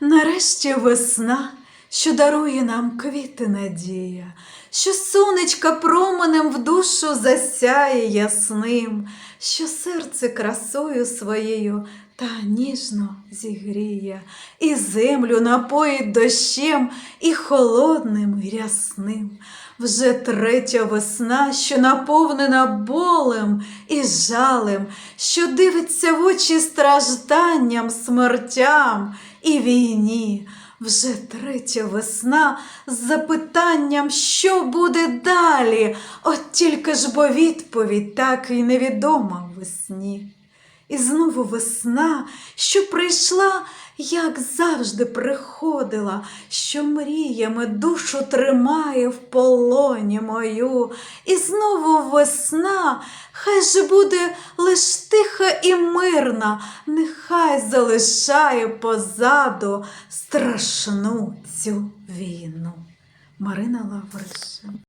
Нарешті весна, що дарує нам квіти надія, що сонечка променем в душу засяє ясним, що серце красою своєю та ніжно зігріє, і землю напоїть дощем і холодним, рясним. Вже третя весна, що наповнена болем і жалем, що дивиться в очі стражданням, смертям і війні. Вже третя весна з запитанням, що буде далі, от тільки ж бо відповідь так і невідома весні. І знову весна, що прийшла, як завжди приходила, що мріями душу тримає в полоні мою. І знову весна, хай же буде лиш тиха і мирна, нехай залишає позаду страшну цю війну. Марина Лавришин